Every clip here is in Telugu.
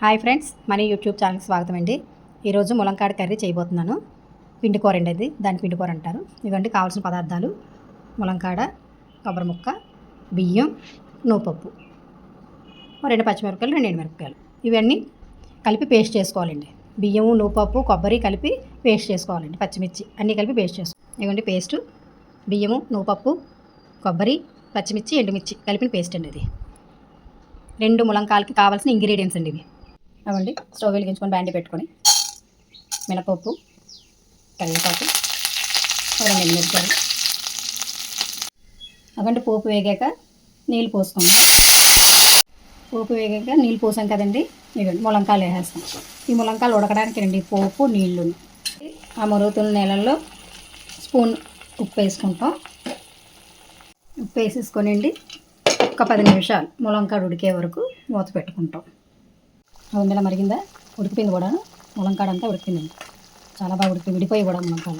హాయ్ ఫ్రెండ్స్ మన యూట్యూబ్ ఛానల్కి స్వాగతం అండి. ఈరోజు ములంకాడ కర్రీ చేయబోతున్నాను. పిండి కూర అండి అది దాని పిండి కూర అంటారు. ఇవండి కావాల్సిన పదార్థాలు. ములంకాడ కొబ్బరి ముక్క బియ్యం నూపప్పు రెండు పచ్చిమిరపకాయలు రెండు ఎండుమిరపకాయలు. ఇవన్నీ కలిపి పేస్ట్ చేసుకోవాలండి. బియ్యము నూపప్పు కొబ్బరి కలిపి పేస్ట్ చేసుకోవాలండి. పచ్చిమిర్చి అన్నీ కలిపి పేస్ట్ చేసుకోవాలి. ఇవ్వండి పేస్ట్. బియ్యము నూపప్పు కొబ్బరి పచ్చిమిర్చి ఎండుమిర్చి కలిపిన పేస్ట్ అండి ఇది రెండు ములంకాలకి కావాల్సిన ఇంగ్రీడియంట్స్ అండి ఇవి. అవండి. స్టవ్ వెలిగించుకొని బ్యాండీ పెట్టుకొని మినపప్పు కరివేపాకు రెండు ఎండుమిరపకాయలు. అవండి పోపు వేగాక నీళ్ళు పోసుకోండి పోపు వేగాక నీళ్ళు పోసాం కదండి. ఇదండి ములంకాయలు వేసేస్తాం. ఈ ములంకాయలు ఉడకడానికి రండి పోపు నీళ్ళు ఆ మరుగుతున్న నీళ్ళల్లో స్పూన్ ఉప్పు వేసుకుంటాం. ఉప్పు వేసేసుకొనండి ఒక పది నిమిషాలు ములంకాడ ఉడికే వరకు మూత పెట్టుకుంటాం. అవును ఇలా మరిగిందా? ఉడికిపోయింది కూడా. ములంకాడ అంతా ఉడికిందండి చాలా బాగా ఉడికి విడిపోయి కూడా ములంకాడ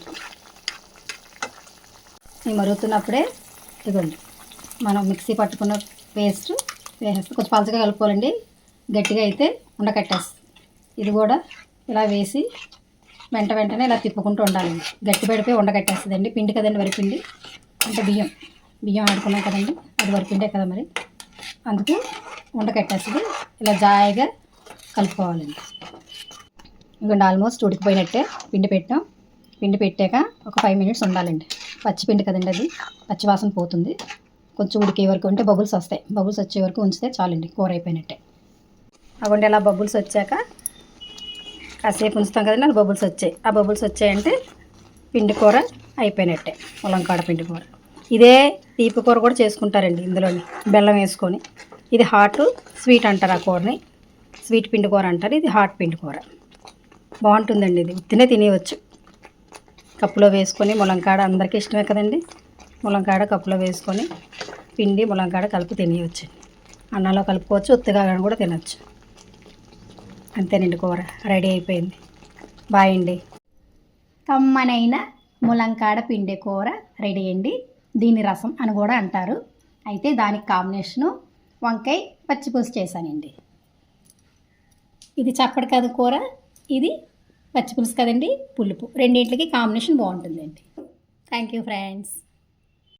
ఈ మరుగుతున్నప్పుడే ఇదిగోండి. మనం మిక్సీ పట్టుకున్న పేస్ట్ వేసేస్తే కొంచెం పలచగా కలుపుకోవాలండి. గట్టిగా అయితే ఉండకట్టేస్తుంది ఇది కూడా ఇలా వేసి వెంట వెంటనే ఇలా తిప్పుకుంటూ ఉండాలండి గట్టి పడిపోయి ఉండకట్టేస్తుందండి పిండి కదండి వరిపిండి అంటే బియ్యం. బియ్యం ఆడుకున్నాం కదండి. అది వరిపిండే కదా మరి. అందుకు ఉండకట్టేస్తుంది ఇలా జాయిగా కలుపుకోవాలండి. ఇదిగోండి ఆల్మోస్ట్ ఉడికిపోయినట్టే పిండి పెట్టాం. పిండి పెట్టాక ఒక ఫైవ్ మినిట్స్ ఉండాలండి. పచ్చి పిండి కదండి అది. పచ్చి వాసన పోతుంది. కొంచెం ఉడికే వరకు ఉంటే బబుల్స్ వస్తాయి. బబుల్స్ వచ్చే వరకు ఉంచితే చాలండి కూర అయిపోయినట్టే. అవ్వండి అలా బబుల్స్ వచ్చాక కాసేపు ఉంచుతాం కదండి అలా బబుల్స్ వచ్చాయి. ఆ బబుల్స్ వచ్చాయంటే పిండి కూర అయిపోయినట్టే ములంకాడ పిండి కూర. ఇదే తీపి కూర కూడా చేసుకుంటారండి ఇందులోని బెల్లం వేసుకొని. ఇది హాట్ స్వీట్ అంటారు ఆ కూరని. స్వీట్ పిండి కూర అంటారు ఇది హాట్ పిండి కూర. బాగుంటుందండి ఇది. ఉత్తినే తినేయవచ్చు కప్పులో వేసుకొని ములంకాడ అందరికీ ఇష్టమే కదండి. ములంకాడ కప్పులో వేసుకొని పిండి ములంకాడ కలిపి తినేయచ్చు. అన్నంలో కలుపుకోవచ్చు ఉత్తిగా కూడా తినచ్చు. అంతేనండి కూర. రెడీ అయిపోయింది. బాయ్ అండి. కమ్మనైన ములంకాడ పిండి కూర రెడీ అండి. దీని రసం అని కూడా అంటారు. అయితే దానికి కాంబినేషను వంకాయ పచ్చిపులుసు చేశానండి. ఇది చప్పటి కదా కూర ఇది పచ్చిపులుసు కదండి పులుపు. రెండింటికి కాంబినేషన్ బాగుంటుందండి. Thank you friends